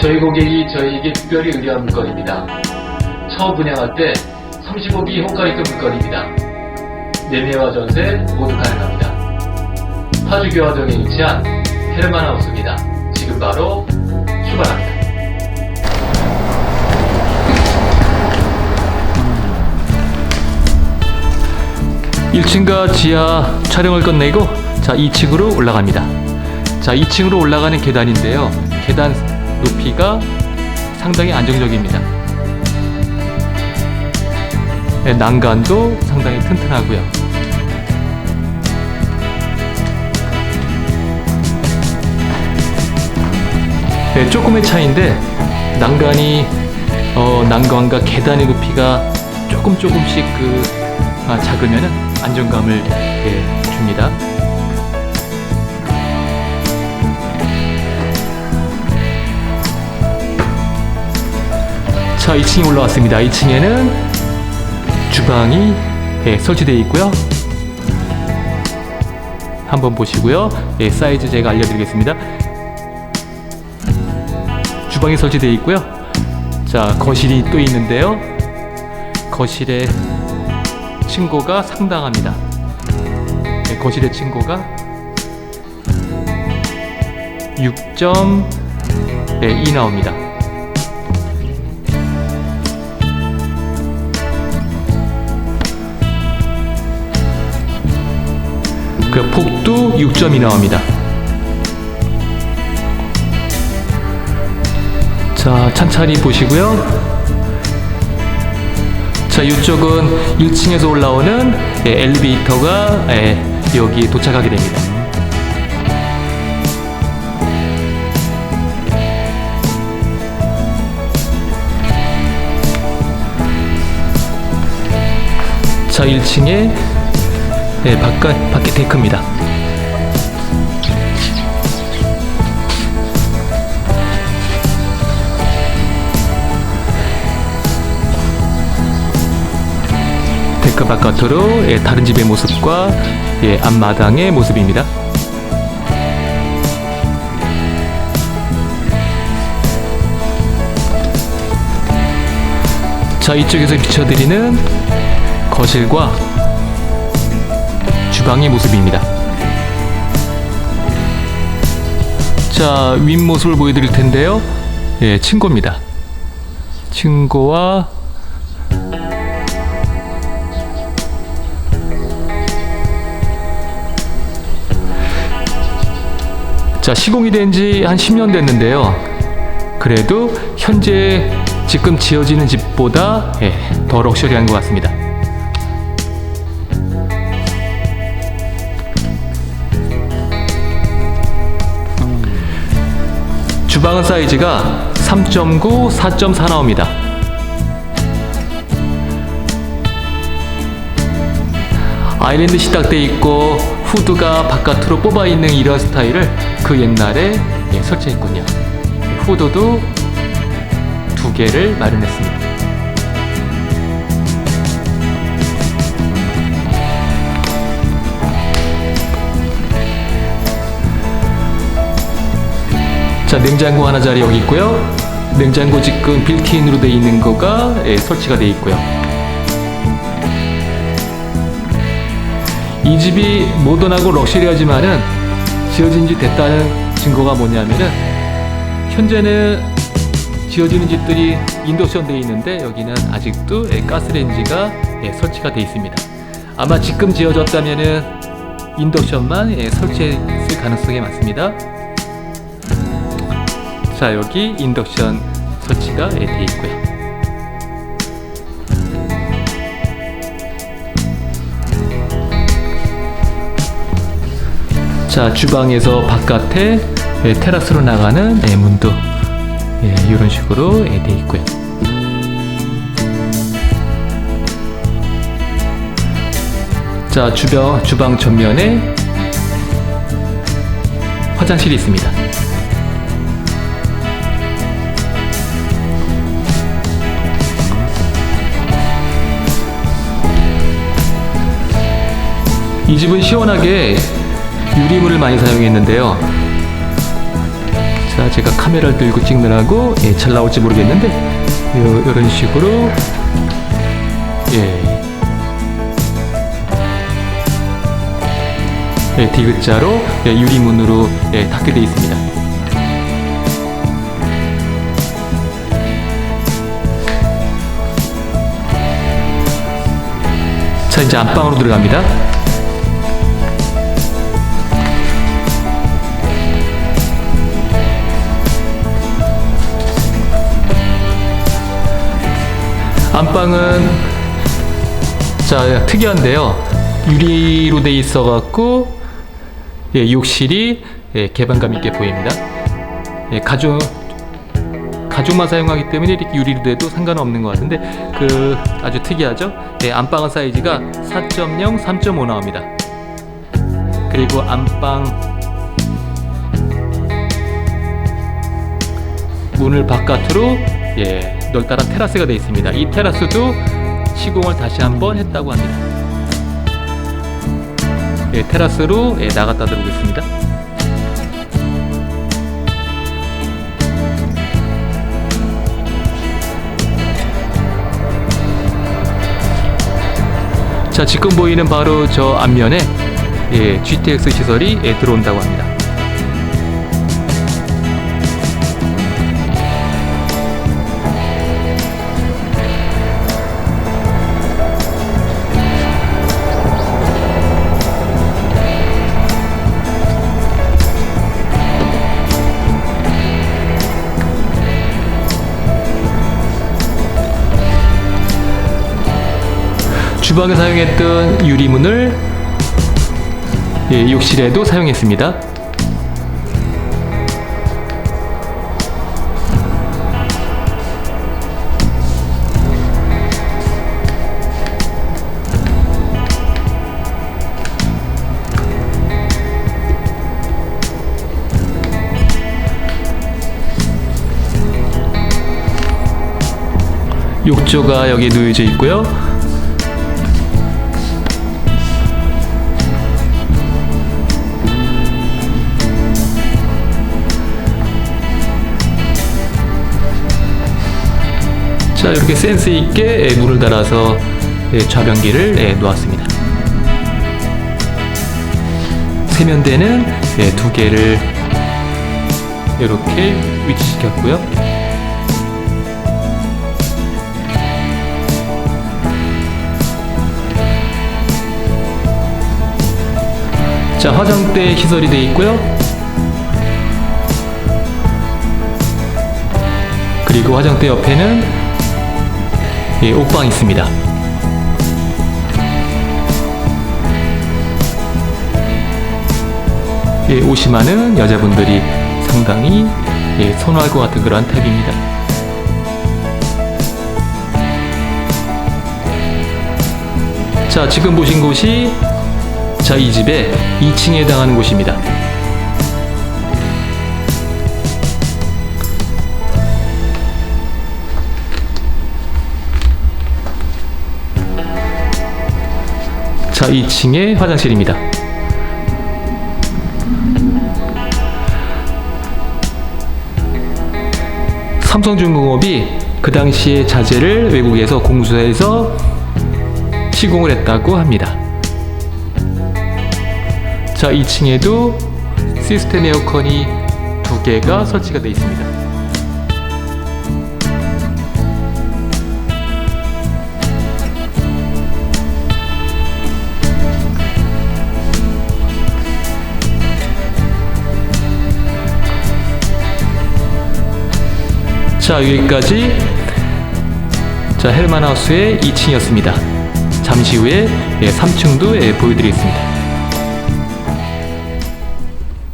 저희 고객이 저희에게 특별히 의뢰한 물건입니다. 처음 분양할 때 35기 호가이급 물건입니다. 매매와 전세 모두 가능합니다. 파주 교화동에 위치한 헤르만 하우스입니다. 지금 바로 출발합니다. 1층과 지하 촬영을 끝내고 자 2층으로 올라갑니다. 자 2층으로 올라가는 계단인데요. 계단 높이가 상당히 안정적입니다. 네, 난간도 상당히 튼튼하고요. 네, 조금의 차이인데 난간이 어, 난간과 계단의 높이가 조금 조금씩 그 아, 작으면은 안정감을 예, 줍니다. 자, 2층에 올라왔습니다. 2층에는 주방이 예, 설치되어 있고요. 한번 보시고요. 예, 사이즈 제가 알려드리겠습니다. 주방이 설치되어 있고요. 자, 거실이 또 있는데요. 거실에 층고가 상당합니다. 네, 거실의 층고가 6.2 나옵니다. 그 폭도 6.2 나옵니다. 자, 찬찬히 보시고요. 자, 이쪽은 1층에서 올라오는 예, 엘리베이터가 예, 여기 도착하게 됩니다. 자, 1층에 예, 바깥 바퀴 데크입니다. 데크 바깥으로 예, 다른 집의 모습과 예, 앞마당의 모습입니다. 자 이쪽에서 비춰드리는 거실과 주방의 모습입니다. 자 윗모습을 보여드릴 텐데요. 예, 층고입니다. 층고와 자, 시공이 된 지 한 10년 됐는데요. 그래도 현재 지금 지어지는 집보다 예, 더 럭셔리한 것 같습니다. 주방은 사이즈가 3.9, 4.4 나옵니다. 아일랜드 시딱돼 있고 후드가 바깥으로 뽑아 있는 이런 스타일을 그 옛날에 예, 설치했군요. 후드도 두 개를 마련했습니다. 자 냉장고 하나 자리 여기 있고요. 냉장고 지금 빌트인으로 되어 있는 거가 예, 설치가 되어 있고요. 이 집이 모던하고 럭셔리하지만은 지어진 지 됐다는 증거가 뭐냐면은 현재는 지어지는 집들이 인덕션 되어 있는데 여기는 아직도 예, 가스레인지가 예, 설치가 되어 있습니다. 아마 지금 지어졌다면은 인덕션만 예, 설치했을 가능성이 많습니다. 자 여기 인덕션 설치가 예, 되어 있고요. 자 주방에서 바깥에 예, 테라스로 나가는 예, 문도 예, 이런 식으로 예, 돼 있고요. 자 주변 주방 전면에 화장실이 있습니다. 이 집은 시원하게 유리물을 많이 사용했는데요. 자, 제가 카메라를 들고 찍느라고 예, 잘 나올지 모르겠는데 요, 이런 식으로 예. 예, 디귿자로 예, 유리문으로 예, 닫게 되어 있습니다. 자, 이제 안방으로 들어갑니다. 안방은 자 특이한데요. 유리로 돼 있어 갖고 예, 욕실이 예, 개방감 있게 보입니다. 예, 가죽 가죽만 사용하기 때문에 이렇게 유리로 돼도 상관없는 것 같은데 그 아주 특이하죠. 예, 안방은 사이즈가 4.0, 3.5 나옵니다. 그리고 안방 문을 바깥으로 예, 넓다란 테라스가 되어 있습니다. 이 테라스도 시공을 다시 한번 했다고 합니다. 예, 테라스로 예, 나갔다 들어오겠습니다. 자, 지금 보이는 바로 저 앞면에 예, GTX 시설이 예, 들어온다고 합니다. 주방에 사용했던 유리문을 예, 욕실에도 사용했습니다. 욕조가 여기 놓여져 있고요. 자 이렇게 센스 있게 예, 물을 달아서 예, 좌변기를 예, 놓았습니다. 세면대는 예, 두 개를 이렇게 위치시켰고요. 자 화장대 시설이 되어 있고요. 그리고 화장대 옆에는 예, 옷방 있습니다. 예, 많은 여자분들이 상당히 예, 선호할 것 같은 그러한 탭입니다. 자, 지금 보신 곳이 자, 이 집의 2층에 해당하는 곳입니다. 자, 2층의 화장실입니다. 삼성중공업이 그 당시에 자재를 외국에서 공수해서 시공을 했다고 합니다. 자, 2층에도 시스템 에어컨이 두 개가 설치가 되어 있습니다. 자, 여기까지 자, 헬만하우스의 2층이었습니다. 잠시 후에 3층도 보여드리겠습니다.